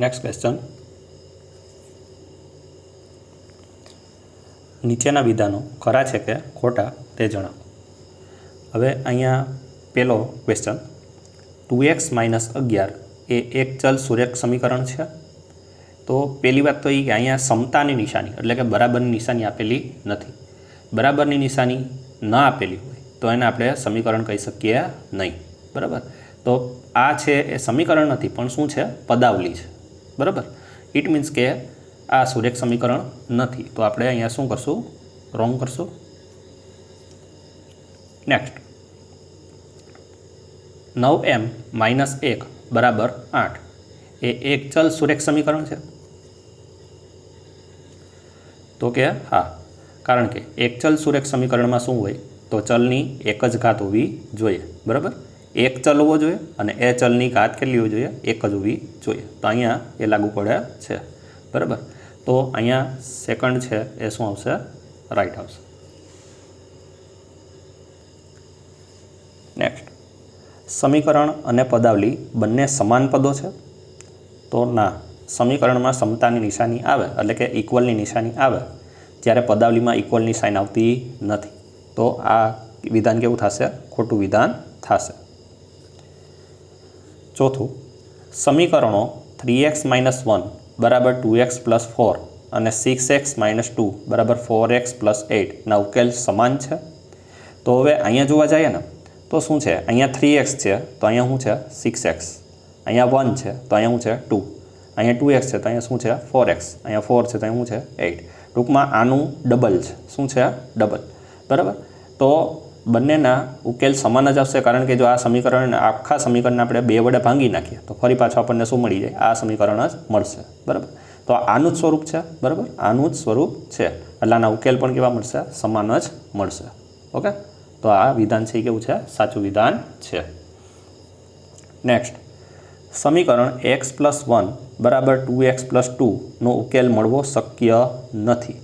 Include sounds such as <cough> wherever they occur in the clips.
Next question નીચેના વિધાનો ખરા છે કે ખોટા તે જણાવો. હવે અહીંયા પહેલો ક્વેશ્ચન ટુ એક્સ માઇનસ અગિયાર એ એક ચલ સુરેખ સમીકરણ છે? તો પહેલી વાત તો એ કે અહીંયા સમતાની નિશાની, એટલે કે બરાબરની નિશાની આપેલી નથી. બરાબરની નિશાની ન આપેલી હોય તો એને આપણે સમીકરણ કહી શકીએ નહીં. બરાબર? તો આ છે એ સમીકરણ નથી, પણ શું છે? પદાવલી છે. બરાબર? ઇટ મીન્સ કે આ સુરેખ સમીકરણ નથી. તો આપણે અહીંયા શું કરશું? રોંગ કરશું. નેક્સ્ટ નવ એમ માઇનસ એક બરાબર આઠ. એ એક ચલ સુરેખ સમીકરણ છે. તો કે હા, કારણ કે એક ચલ સુરેખ સમીકરણમાં શું હોય? તો ચલની એક જ ઘાત હોવી જોઈએ. બરાબર? એક ચલ હોવો જોઈએ અને એ ચલની ઘાત કેટલી હોવી જોઈએ? એક જ હોવી જોઈએ. તો અહીંયા એ લાગુ પડે છે. બરાબર? તો અહીંયા સેકન્ડ છે, એ શું આવશે? રાઈટ આવશે. નેક્સ્ટ સમીકરણ અને પદાવલી બંને સમાન પદો છે? તો ના. સમીકરણમાં સમતાની નિશાની આવે, એટલે કે ઇક્વલની નિશાની આવે, જ્યારે પદાવલીમાં ઇક્વલની સાઇન આવતી નથી. તો આ વિધાન કેવું થશે? ખોટું વિધાન થશે. ચોથું, સમીકરણો થ્રી એક્સ માઇનસ વન બરાબર ટુ એક્સ પ્લસ ફોર અને સિક્સ એક્સ માઇનસ ટુ બરાબર ફોર એક્સ પ્લસ એટના ઉકેલ સમાન છે? તો હવે અહીંયા જોવા જઈએ ને, તો શું છે? અહીંયા થ્રી એક્સ છે, તો અહીંયા શું છે? સિક્સ એક્સ અહીંયા વન છે, તો અહીંયા શું છે? ટુ અહીંયા ટુ એક્સ છે, તો અહીંયા શું છે? ફોર એક્સ અહીંયા ફોર છે, તો અહીંયા શું છે? એઇટ ટૂંકમાં આનું ડબલ છે. શું છે? ડબલ બરાબર? તો બંનેના ઉકેલ સમાન જ આવશે કારણ કે જો આ સમીકરણ આખા સમીકરણને આપણે બે વડે ભાંગી નાખીએ, તો ફરી પાછું આપણને શું મળી જાય? આ સમીકરણ જ મળશે. બરાબર? તો આનું જ સ્વરૂપ છે. બરાબર? આનું જ સ્વરૂપ છે. એટલે આના ઉકેલ પણ કેવા મળશે? સમાન જ મળશે. ઓકે? તો આ વિધાન છે એ કેવું છે? સાચું વિધાન છે. નેક્સ્ટ સમીકરણ એક્સ પ્લસ વન બરાબર ટુ એક્સ પ્લસ ટુનો ઉકેલ મળવો શક્ય નથી.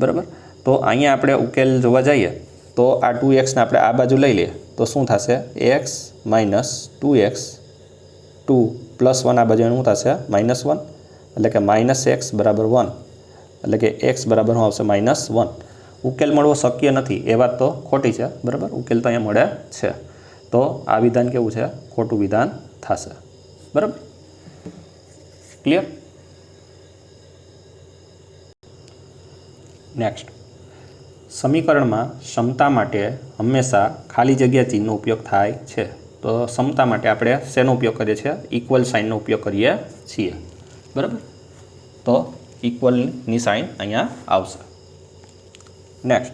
બરાબર? તો અહીંયા આપણે ઉકેલ જોવા જઈએ તો આ ટુ એક્સને આપણે આ બાજુ લઈ લઈએ. તો શું થશે? X minus two x two plus one આ બાજુ શું થશે? Minus one. એટલે કે માઇનસ એક્સ બરાબર વન. એટલે કે એક્સ બરાબર શું આવશે? Minus one. ઉકેલ મળવો શક્ય નથી. એ વાત તો ખોટી છે. બરાબર? ઉકેલ તો અહીંયા મળે છે. તો આ વિધાન કેવું છે? ખોટું વિધાન થશે. બરાબર? ક્લિયર નેક્સ્ટ સમીકરણમાં ક્ષમતા માટે હંમેશા ખાલી જગ્યા ચિહ્નનો ઉપયોગ થાય છે. તો ક્ષમતા માટે આપણે શેનો ઉપયોગ કરીએ છીએ? ઇક્વલ સાઇનનો ઉપયોગ કરીએ છીએ. બરાબર? તો ઇક્વલની સાઇન અહીંયા આવશે. Next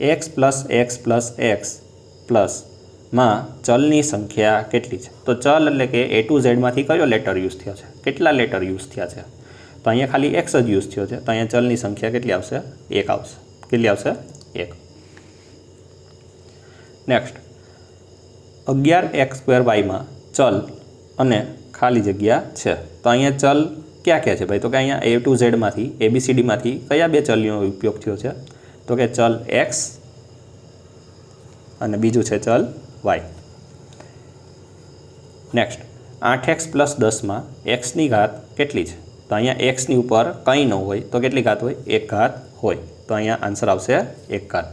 x plus x plus x પ્લસમાં ચલની સંખ્યા કેટલી છે? તો ચલ એટલે કે એ ટુ ઝેડમાંથી કયો લેટર યુઝ થયો છે? કેટલા લેટર યુઝ થયા છે? તો અહીંયા ખાલી એક્સ જ યુઝ થયો છે. તો અહીંયા ચલની સંખ્યા કેટલી આવશે? એક આવશે. કેટલી આવશે? એક. નેક્સ્ટ અગિયાર એક્સ સ્ક્વેર વાયમાં ચલ અને ખાલી જગ્યા છે. તો અહીંયા ચલ ક્યાં ક્યાં છે ભાઈ? તો કે અહીંયા એ ટુ ઝેડમાંથી એબીસીડીમાંથી કયા બે ચલનો ઉપયોગ થયો છે? તો કે ચલ એક્સ અને બીજું છે ચલ વાય. નેક્સ્ટ આઠ એક્સ પ્લસ દસમાં એક્સની ઘાત કેટલી છે? તો અહીંયા એક્સની ઉપર કંઈ ન હોય તો કેટલી ઘાત હોય? એક ઘાત હોય. તો અહીંયા આન્સર આવશે એક ઘાત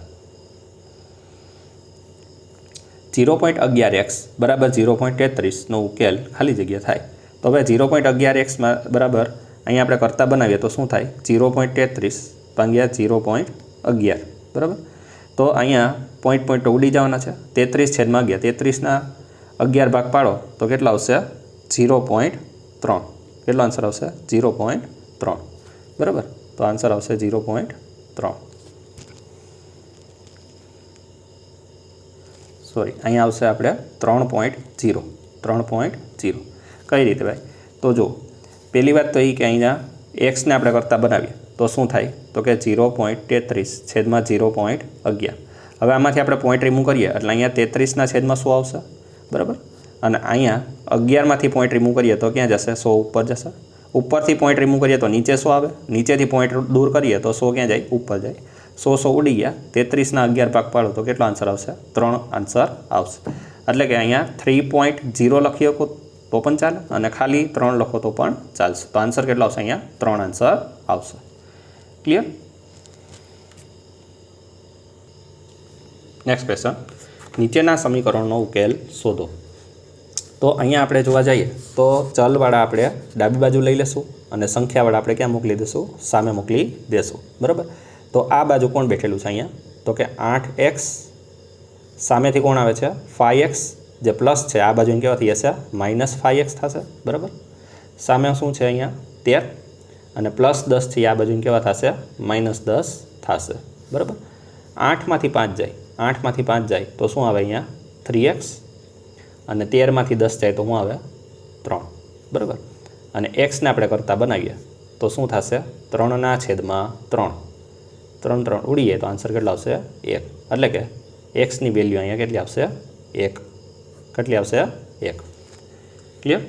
ઝીરો પોઈન્ટ અગિયાર એક્સ બરાબર ઝીરો પોઈન્ટ તેત્રીસનો ઉકેલ ખાલી જગ્યા થાય. તો હવે ઝીરો પોઈન્ટ અગિયાર એક્સમાં બરાબર અહીંયા આપણે કરતા બનાવીએ તો શું થાય? ઝીરો પોઈન્ટ તેત્રીસ ભાગ્યા ઝીરો પોઈન્ટ અગિયાર. બરાબર? તો અહીંયા પોઈન્ટ પોઈન્ટ ઉડી જવાના છે. તેત્રીસ છેદમાં અગિયાર તેત્રીસના અગિયાર ભાગ પાડો તો કેટલા આવશે? ઝીરો પોઈન્ટ ત્રણ. કેટલો આન્સર આવશે? ઝીરો પોઈન્ટ ત્રણ. બરાબર? તો આન્સર આવશે ઝીરો પોઈન્ટ ત્રણ સોરી અહીંયા આવશે આપણે ત્રણ પોઈન્ટ ઝીરો ત્રણ પોઈન્ટ ઝીરો કઈ રીતે ભાઈ? તો જો પહેલી વાત તો એ કે અહીંયા એક્સને આપણે કરતાં બનાવીએ. તો શું થાય? તો કે ઝીરો પોઈન્ટ તેત્રીસ છેદમાં ઝીરો પોઈન્ટ અગિયાર. હવે આમાંથી આપણે પોઈન્ટ રિમૂવ કરીએ. એટલે અહીંયા તેત્રીસના છેદમાં શું આવશે? બરાબર? અને અહીંયા અગિયારમાંથી પોઈન્ટ રિમૂવ કરીએ તો ક્યાં જશે? સો ઉપર જશે. ઉપરથી પોઈન્ટ રિમૂવ કરીએ તો નીચે સો આવે? નીચેથી પોઈન્ટ દૂર કરીએ તો સો ક્યાં જાય? ઉપર જાય. સો સો ઉડી ગયા. તેત્રીસના અગિયાર ભાગ પાડો તો કેટલો આન્સર આવશે? ત્રણ આન્સર આવશે. એટલે કે અહીંયા થ્રી પોઈન્ટ ઝીરો લખી શકો તો પણ ચાલે અને ખાલી ત્રણ લખો તો પણ ચાલશે. તો આન્સર કેટલો આવશે અહીંયા? ત્રણ આન્સર આવશે. ક્લિયર નેક્સ્ટ ક્વેશ્ચન નીચેના સમીકરણનો ઉકેલ શોધો. તો અહીંયા આપણે જોવા જઈએ તો ચલવાળા આપણે ડાબી બાજુ લઈ લેશું અને સંખ્યાવાળા આપણે ક્યાં મોકલી દઈશું સામે મોકલી દેશું. બરાબર? તો આ બાજુ કોણ બેઠેલું છે અહીંયા? તો કે આઠ એક્સ સામેથી કોણ આવે છે? ફાઈવ એક્સ જે પ્લસ છે, આ બાજુ કેવાથી જશે માઇનસ ફાઈવ એક્સ થશે. બરાબર? સામે શું છે અહીંયા? તેર. અને પ્લસ દસથી આ બાજુ કેવા થશે? માઇનસ દસ થશે. બરાબર? આઠમાંથી પાંચ જાય. આઠમાંથી પાંચ જાય. તો શું આવે અહીંયા? થ્રી એક્સ અને તેરમાંથી દસ જાય તો હું આવે ત્રણ. બરાબર? અને એક્સને આપણે કરતાં બનાવીએ તો શું થશે? ત્રણના છેદમાં ત્રણ. ત્રણ ત્રણ. ઉડીએ તો આન્સર કેટલો આવશે? એક. એટલે કે એક્સની વેલ્યુ અહીંયા કેટલી આવશે? એક. કેટલી આવશે? એક. Clear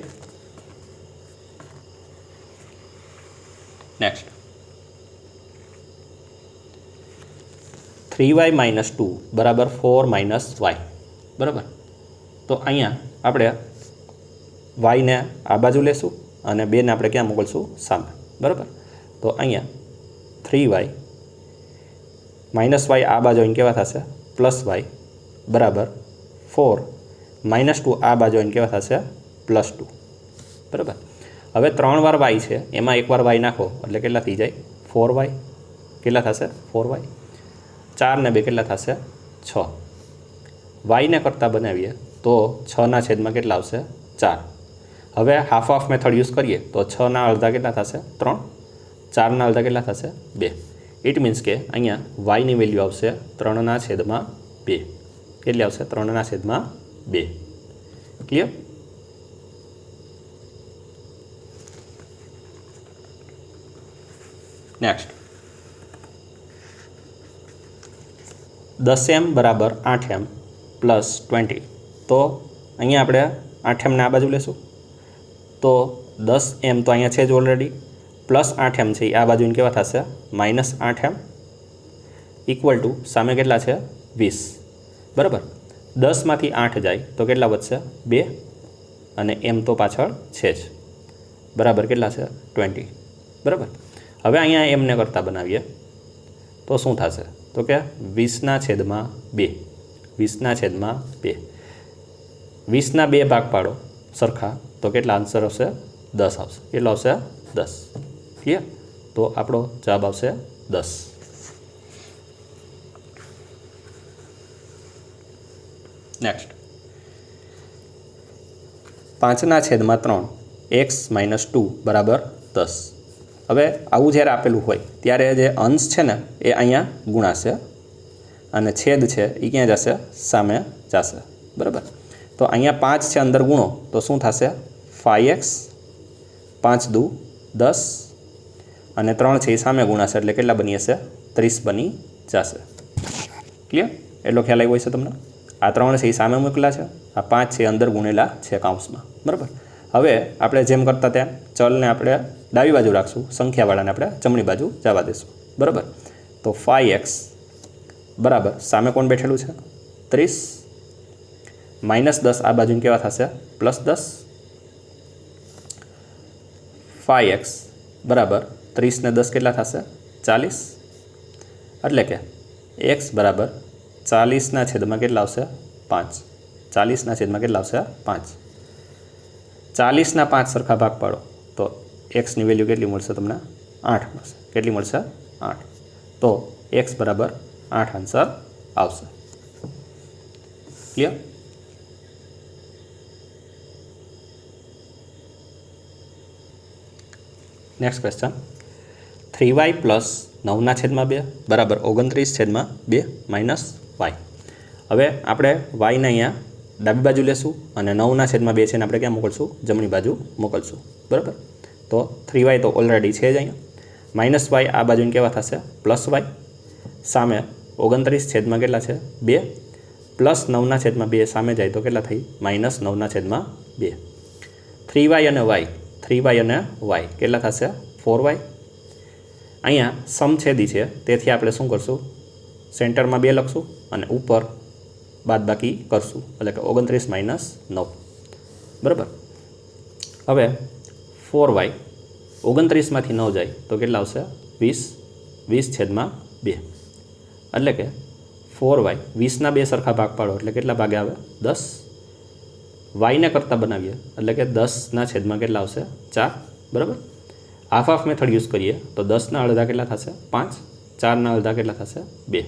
next three y minus two બરાબર ફોર માઇનસ વાય બરાબર? તો અહીંયા આપણે વાયને આ બાજુ લેશું અને બેને આપણે ક્યાં મોકલશું? સામે. બરાબર? તો અહીંયા થ્રી વાય માઇનસ વાય આ બાજુ અહીં કેવા થશે? Plus y. બરાબર? ફોર માઇનસ ટુ આ બાજુ અહીં કેવા થશે? Plus two. બરાબર? હવે ત્રણ વાર વાય છે. એમાં એકવાર વાય નાખો. એટલે કેટલા થઈ જાય? Four y. કેટલા થશે? Four y. ચાર ને બે કેટલા થશે? છ. વાયને કરતાં બનાવીએ તો છના છેદમાં કેટલા આવશે? ચાર. હવે હાફ હાફ મેથડ યુઝ કરીએ તો છના અડધા કેટલા થશે? ત્રણ. ચારના અડધા કેટલા થશે? બે. ઇટ મીન્સ કે અહીંયા વાયની વેલ્યુ આવશે ત્રણના છેદમાં બે. કેટલી આવશે? ત્રણના છેદમાં બે. ક્લિયર નેક્સ્ટ દસ એમ બરાબર આઠ એમ પ્લસ ટ્વેન્ટી તો અહીંયા આપણે આઠ એમને આ બાજુ લેશું. તો દસ એમ તો અહીંયા છે જ ઓલરેડી પ્લસ આઠ એમ છે આ બાજુને કેવા થશે? માઇનસ આઠ એમ ઇક્વલ ટુ સામે કેટલા છે? વીસ. બરાબર? દસમાંથી આઠ જાય તો કેટલા વધશે? બે. અને એમ તો પાછળ છે જ. બરાબર? કેટલા છે? ટ્વેન્ટી બરાબર? હવે અહીંયા એમને કરતાં બનાવીએ. તો શું થશે? તો કે વીસના છેદમાં બે. વીસના છેદમાં બે. વીસના બે ભાગ પાડો. સરખા. તો કેટલા આન્સર આવશે? દસ આવશે. કેટલો આવશે દસ. ક્લિયર તો આપણો જવાબ આવશે દસ. નેક્સ્ટ પાંચના છેદમાં ત્રણ. એક્સ માઇનસ ટુ બરાબર દસ. હવે આવું જ્યારે આપેલું હોય, ત્યારે જે અંશ છે ને, એ અહીંયા ગુણાશે. અને છેદ છે એ ક્યાં જશે? સામે જશે. બરાબર? તો અહીંયા પાંચ છે અંદર ગુણો. તો શું થશે? ફાઈ એક્સ પાંચ દુ, દસ, અને ત્રણ છે એ સામે ગુણાશે, એટલે કેટલા બની હશે? ત્રીસ બની જશે. ક્લિયર એટલો ખ્યાલ આવ્યો છે તમને? આ ત્રણ છે એ સામે મૂકેલા છે. આ પાંચ છે અંદર ગુણેલા છે કાઉન્સમાં બરાબર? હવે આપણે જેમ કરતા ત્યાં ચલને આપણે ડાબી બાજુ રાખશું. સંખ્યાવાળાને આપણે જમણી બાજુ જવા દઈશું બરાબર? તો ફાઈ એક્સ બરાબર? સામે કોણ બેઠેલું છે? ત્રીસ માઇનસ દસ આ બાજુ કેવા થશે? પ્લસ દસ? Five x. બરાબર. ત્રીસને દસ કેટલા થશે? ચાલીસ. એટલે કે એક્સ બરાબર ચાલીસના છેદમાં કેટલા આવશે? પાંચ. ચાલીસના છેદમાં કેટલા આવશે? પાંચ. ચાલીસના પાંચ સરખા ભાગ પાડો. તો એક્સની વેલ્યુ કેટલી મળશે તમને? આઠ મળશે. કેટલી મળશે? આઠ. તો એક્સ બરાબર આઠ આન્સર આવશે. Clear? Next question three y plus નવના છેદમાં બે બરાબર ઓગણત્રીસ છેદમાં બે માઇનસ વાય હવે આપણે વાયને અહીંયા ડાબી બાજુ લેશું અને નવના છેદમાં બે છે આપણે ક્યાં મોકલશું? જમણી બાજુ મોકલશું. બરાબર? તો થ્રી વાય તો ઓલરેડી છે જ અહીંયા. માઇનસ વાય આ બાજુને કેવા થશે? પ્લસ વાય સામે ઓગણત્રીસ છેદમાં કેટલા છે? બે. પ્લસ નવના છેદમાં બે સામે જાય તો કેટલા થઈ? માઇનસ નવના છેદમાં બે. થ્રી વાય અને વાય થ્રી વાય અને વાય. કેટલા થશે? Four y. અહીંયા સમછેદી છે. તેથી આપણે શું કરશું? સેન્ટરમાં બે લખશું અને ઉપર બાદ બાકી કરશું. એટલે કે ઓગણત્રીસ માઇનસ નવ. બરાબર? હવે ફોર વાય ઓગણત્રીસમાંથી નવ જાય તો કેટલા આવશે? વીસ. વીસ છેદમાં બે. એટલે કે ફોર વાય વીસના બે સરખા ભાગ પાડો. એટલે કેટલા ભાગે આવે? દસ. વાયને કરતાં બનાવીએ. એટલે કે દસના છેદમાં કેટલા આવશે? ચાર. બરાબર? હાફ હાફ મેથડ યુઝ કરીએ. તો દસના અડધા કેટલા થશે? પાંચ. ચારના અડધા કેટલા થશે? બે.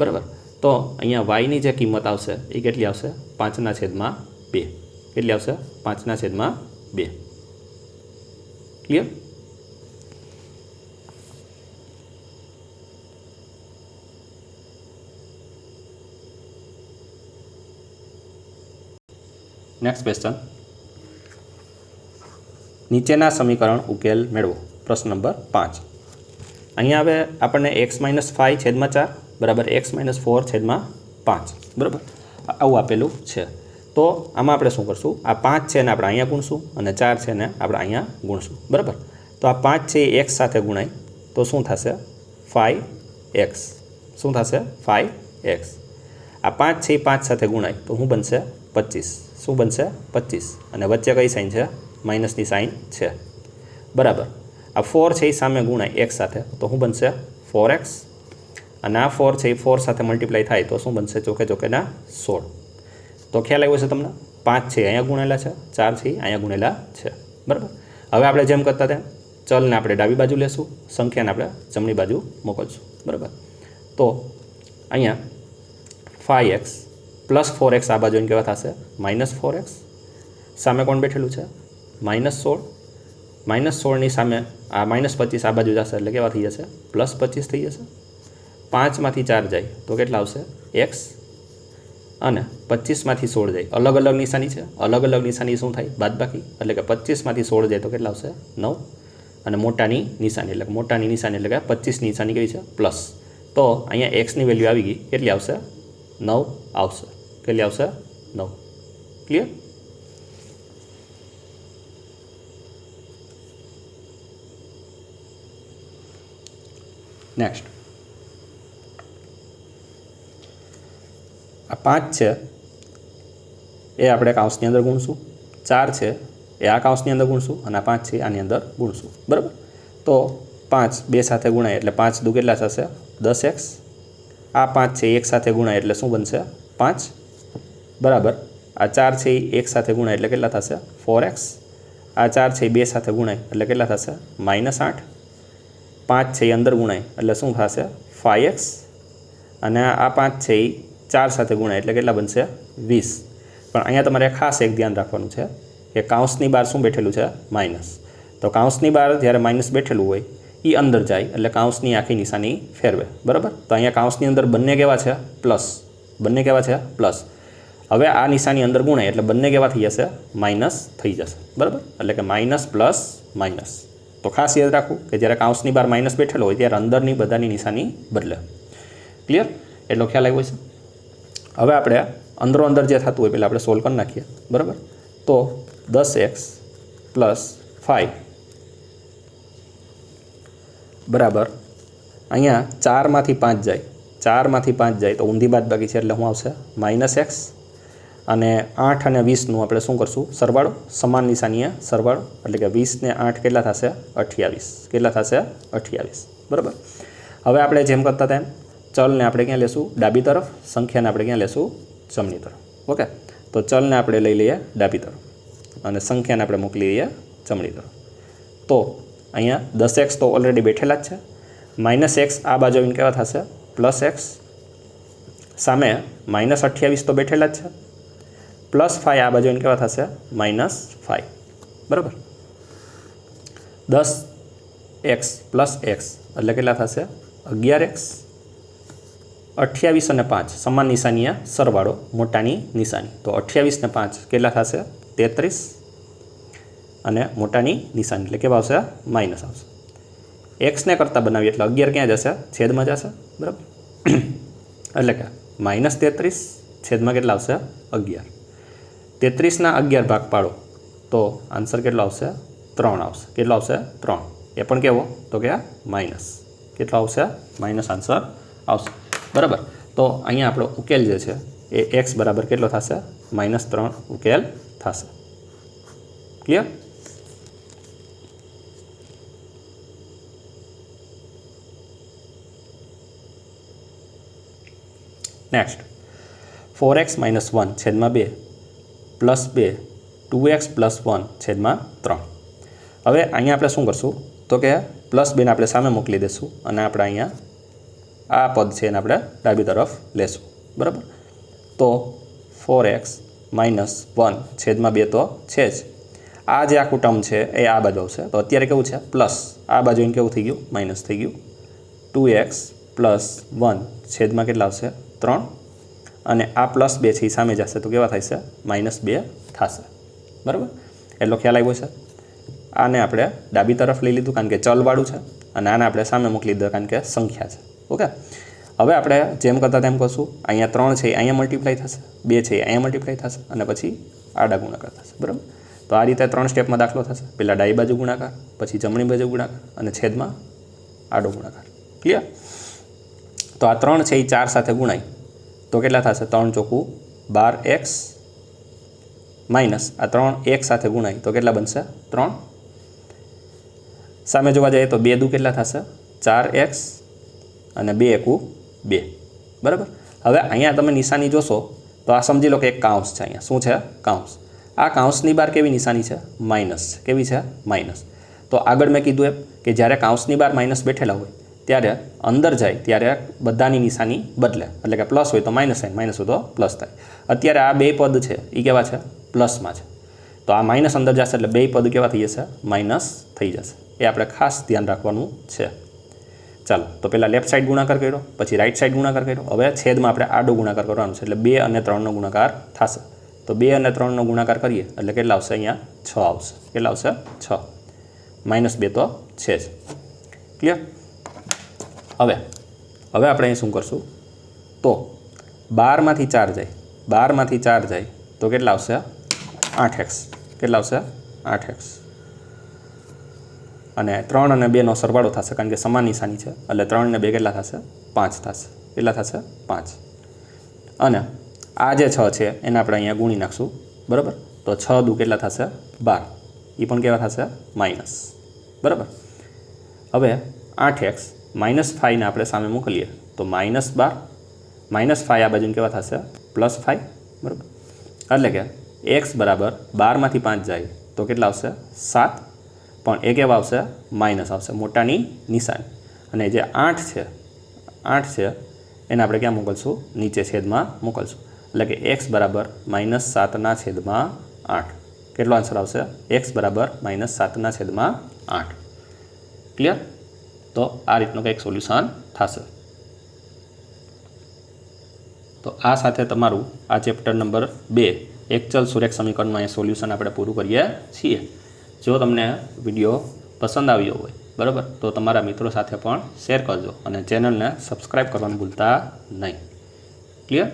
બરાબર? તો અહીંયા વાયની જે કિંમત આવશે, એ કેટલી આવશે? પાંચના છેદમાં બે. કેટલી આવશે? પાંચના છેદમાં બે. ક્લિયર નેક્સ્ટ ક્વેશ્ચન નીચેના સમીકરણ ઉકેલ મેળવો. પ્રશ્ન નંબર પાંચ. અહીંયા હવે આપણને એક્સ માઇનસ ફાઇવ છેદમાં ચાર બરાબર એક્સ માઇનસ ફોર છેદમાં પાંચ. બરાબર? આવું આપેલું છે. તો આમાં આપણે શું કરશું? આ પાંચ છે ને આપણે અહીંયા ગુણશું અને ચાર છે ને આપણે અહીંયા ગુણશું. બરાબર? તો આ પાંચ છે એ એક્સ સાથે ગુણાય. તો શું થશે? ફાઇવ એક્સ શું થશે? ફાઇવ એક્સ આ પાંચ છે એ પાંચ સાથે ગુણાય. તો શું બનશે? પચીસ. શું બનશે? પચીસ. અને વચ્ચે કઈ સાઇન છે? માઇનસની સાઈન છે. બરાબર. આ ફોર છે એ સામે ગુણાય એક્સ સાથે. તો શું બનશે? ફોર એક્સ અને આ ફોર છે એ ફોર સાથે મલ્ટીપ્લાય થાય તો શું બનશે? ચોકે ચોકેના સોળ. તો ખ્યાલ આવ્યો છે તમને? પાંચ છે અહીંયા ગુણેલા છે. ચાર છે અહીંયા ગુણેલા છે. બરાબર. હવે આપણે જેમ કરતા તેમ ચલને આપણે ડાબી બાજુ લેશું. સંખ્યાને આપણે જમણી બાજુ મોકલશું. બરાબર. તો અહીંયા five x plus four x આ બાજુ કેવા થશે? Minus four x. સામે કોણ બેઠેલું છે? માઇનસ સોળ. માઇનસ સોળની સામે આ માઇનસ પચીસ આ બાજુ જશે એટલે કેવા થઈ જશે? પ્લસ પચીસ થઈ જશે. પાંચમાંથી ચાર જાય, તો કેટલા આવશે? એક્સ. અને પચીસમાંથી સોળ જાય. અલગ અલગ નિશાની છે. અલગ અલગ નિશાની શું થાય? બાદબાકી. એટલે કે પચીસમાંથી સોળ જાય, તો કેટલા આવશે? નવ. અને મોટાની નિશાની, એટલે મોટાની નિશાની, એટલે કે પચીસ નિશાની કેવી છે? પ્લસ. તો અહીંયા એક્સની વેલ્યુ આવી ગઈ. કેટલી આવશે? નવ આવશે. કેટલી આવશે નવ ક્લિયર નેક્સ્ટ આ પાંચ છે. એ આપણે કાઉન્સની અંદર ગુણશું. ચાર છે. એ આ કાઉન્સની અંદર ગુણશું અને આ પાંચ છે આની અંદર ગુણશું. બરાબર? તો પાંચ બે સાથે ગુણાય એટલે પાંચ દુ કેટલા થશે? દસ એક્સ. આ પાંચ છે એક સાથે ગુણાય એટલે શું બનશે? પાંચ. બરાબર? આ ચાર છે એ એક સાથે ગુણાય એટલે કેટલા થશે? Four x. આ ચાર છે બે સાથે ગુણાય એટલે કેટલા થશે? માઇનસ આઠ. પાંચ છે એ અંદર ગુણાય એટલે શું થશે? Five x. અને આ પાંચ છે એ ચાર સાથે ગુણાય એટલે કેટલા બનશે? વીસ. પણ અહીંયા તમારે ખાસ એક ધ્યાન રાખવાનું છે કે કાઉન્સની બહાર શું બેઠેલું છે? માઇનસ. તો કાઉન્સની બહાર જ્યારે માઇનસ બેઠેલું હોય એ અંદર જાય એટલે કાઉન્સની આખી નિશાની ફેરવે. બરાબર? તો અહીંયા કાઉન્સની અંદર બંને કેવા છે? પ્લસ. બંને કેવા છે? પ્લસ. હવે આ નિશાની અંદર ગુણાય એટલે બંને કેવા થઈ જશે? માઇનસ થઈ જશે. બરાબર? એટલે કે માઇનસ પ્લસ માઇનસ. તો ખાસ યાદ રાખવું કે જ્યારે કાઉન્સની બહાર માઇનસ બેઠેલો હોય ત્યારે અંદરની બધાની નિશાની બદલે. ક્લિયર? એટલો ખ્યાલ આવ્યો છે? હવે આપણે અંદરો અંદર જે થતું હોય પહેલાં આપણે સોલ્વ કરી નાખીએ. બરાબર? તો દસ એક્સ પ્લસ ફાઇવ બરાબર? અહીંયા ચારમાંથી પાંચ જાય. ચારમાંથી પાંચ જાય તો ઊંધી બાદ બાકી છે એટલે શું આવશે? માઇનસ એક્સ અને આઠ અને વીસનું આપણે શું કરશું? સરવાળો. સમાન નિશાનીએ સરવાળો. એટલે કે વીસને આઠ કેટલા થશે? અઠ્યાવીસ. કેટલા થશે? અઠ્યાવીસ. બરાબર? હવે આપણે જેમ કરતા તેમ ચલને આપણે ક્યાં લેશું? ડાબી તરફ. સંખ્યાને આપણે ક્યાં લેશું? જમણી તરફ. ઓકે? તો ચલને આપણે લઈ લઈએ ડાબી તરફ. અને સંખ્યાને આપણે મોકલી દઈએ જમણી તરફ. તો અહીંયા દસ એક્સ તો ઓલરેડી બેઠેલા જ છે. માઇનસ એક્સ આ બાજુ આવીને કેવા થશે? Plus x. સામે માઇનસ અઠ્યાવીસ તો બેઠેલા જ છે. પ્લસ ફાઇવ આ બાજુ કેવા થશે? માઇનસ ફાઇવ બરાબર? દસ એક્સ પ્લસ એક્સ એટલે કેટલા થશે? અગિયાર એક્સ. અઠ્યાવીસ અને પાંચ, સમાન નિશાનીએ સરવાળો, મોટાની નિશાની. તો અઠ્યાવીસ ને પાંચ કેટલા થશે? તેત્રીસ. અને મોટાની નિશાની, એટલે કેવા આવશે? માઇનસ આવશે. એક્સને કરતાં બનાવીએ એટલે અગિયાર ક્યાં જશે? છેદમાં જશે. બરાબર? <clears throat> એટલે કે માઇનસ તેત્રીસ, છેદમાં કેટલા આવશે? અગિયાર. તેત્રીસના અગિયાર ભાગ પાડો. તો આન્સર કેટલો આવશે? ત્રણ આવશે. કેટલો આવશે? ત્રણ. એ પણ કેવો? તો કે માઇનસ. કેટલો આવશે? માઇનસ આન્સર આવશે. બરાબર. તો અહીંયા આપણો ઉકેલ જે છે, એ એક્સ બરાબર કેટલો થશે? માઇનસ ત્રણ ઉકેલ થશે. Clear? Next. Four x minus one છેદમાં બે. પ્લસ બે, ટુ એક્સ પ્લસ વન છેદમાં ત્રણ. હવે અહીંયા આપણે શું કરશું? તો કે પ્લસ બેને આપણે સામે મોકલી દઈશું અને આપણે અહીંયા આ પદ છે એને આપણે ડાબી તરફ લેશું. બરાબર? તો ફોર એક્સ માઇનસ વન છેદમાં બે તો છે જ. આ જે આખું ટર્મ છે એ આ બાજુ આવશે. તો અત્યારે કેવું છે? પ્લસ. આ બાજુ એને કેવું થઈ ગયું? માઇનસ થઈ ગયું. ટુ એક્સ પ્લસ વન છેદમાં કેટલા આવશે? ત્રણ. અને આ પ્લસ બે છે એ સામે જશે. તો કેવા છે માઇનસ બે થશે. બરાબર? એટલો ખ્યાલ આવ્યો છે? આને આપણે ડાબી તરફ લઈ લીધું, કારણ કે ચલવાળું છે, અને આને આપણે સામે મોકલી દીધું, કારણ કે સંખ્યા છે. ઓકે? હવે આપણે જેમ કરતાં તેમ કરશું. અહીંયા ત્રણ છે, અહીંયા મલ્ટીપ્લાય થશે. બે છે, અહીંયા મલ્ટીપ્લાય થશે. અને પછી આડા ગુણાકાર થશે. બરાબર? તો આ રીતે ત્રણ સ્ટેપમાં દાખલો થશે. પહેલાં ડાબી બાજુ ગુણાકાર, પછી જમણી બાજુ ગુણાકાર, અને છેદમાં આડો ગુણાકાર. ક્લિયર તો આ ત્રણ છે એ ચાર સાથે ગુણાય. તો કેટલા થશે? ત્રણ ચોખ્ખું બાર એક્સ માઇનસ. આ ત્રણ એક સાથે ગુણાય તો કેટલા બનશે? ત્રણ. સામે જોવા જઈએ તો બે દુ કેટલા થશે? ચાર એક્સ અને બે એકુ બે. બરાબર? હવે અહીંયા તમે નિશાની જોશો તો આ સમજી લો કે એક કાઉન્સ છે અહીંયા. શું છે? કાઉન્સ. આ કાઉન્સની બાર કેવી નિશાની છે? માઇનસ. છે કેવી છે? માઇનસ. તો આગળ મેં કીધું એમ કે જ્યારે કાઉન્સની બાર માઇનસ બેઠેલા હોય ત્યારે અંદર જાય ત્યારે બધાની નિશાની બદલે. એટલે કે પ્લસ હોય તો માઇનસ થાય માઇનસ હોય તો પ્લસ થાય. અત્યારે આ બે પદ છે એ કેવા છે? પ્લસમાં છે. તો આ માઇનસ અંદર જશે એટલે બે પદ કેવા થઈ જશે? માઇનસ થઈ જશે. એ આપણે ખાસ ધ્યાન રાખવાનું છે. ચાલો, તો પહેલાં લેફ્ટ સાઈડ ગુણાકાર કર્યો, પછી રાઈટ સાઈડ ગુણાકાર કર્યો. હવે છેદમાં આપણે આડો ગુણાકાર કરવાનો છે, એટલે બે અને ત્રણનો ગુણાકાર થશે. તો બે અને ત્રણનો ગુણાકાર કરીએ, એટલે કેટલા આવશે અહીંયા? છ આવશે. કેટલા આવશે? છ. માઇનસ બે તો છે જ. ક્લિયર હવે હવે આપણે અહીં શું કરશું? તો બારમાંથી ચાર જાય, બારમાંથી ચાર જાય, તો કેટલા આવશે? આઠ એક્સ. કેટલા આવશે? આઠ એક્સ. અને ત્રણ અને બેનો સરવાળો થશે, કારણ કે સમાન નિશાની છે. એટલે ત્રણ ને બે કેટલા થશે? પાંચ થશે. કેટલા થશે? પાંચ. અને આ જે છ છે, એને આપણે અહીંયા ગુણી નાખશું. બરાબર? તો છ દુ કેટલા થશે? બાર. એ પણ કેવા થશે? માઇનસ બરાબર? હવે આઠ એક્સ માઇનસ ફાઇવને આપણે સામે મોકલીએ. તો માઇનસ બાર, માઇનસ ફાઇવ આ બાજુને કેવા થશે? પ્લસ ફાઇવ બરાબર? એટલે કે એક્સ બરાબર બારમાંથી પાંચ જાય. તો કેટલા આવશે? સાત. પણ એ કેવા આવશે? માઇનસ આવશે. મોટાની નિશાની. અને જે આઠ છે આઠ છે, એને આપણે ક્યાં મોકલશું? નીચે છેદમાં મોકલશું. એટલે કે એક્સ બરાબર માઇનસ સાતના છેદમાં આઠ. કેટલો આન્સર આવશે? એક્સ બરાબર માઇનસ સાતના છેદમાં આઠ. ક્લિયર? તો આ રીતનું કંઈક સોલ્યુશન થશે. તો આ સાથે તમારું આ ચેપ્ટર નંબર બે એકચલ સુરેખ સમીકરણનું અહીંયા સોલ્યુશન આપણે પૂરું કરીએ છીએ. જો તમને વીડિયો પસંદ આવ્યો હોય, બરાબર? તો તમારા મિત્રો સાથે પણ શેર કરજો અને ચેનલને સબસ્ક્રાઈબ કરવાનું ભૂલતા નહીં. ક્લિયર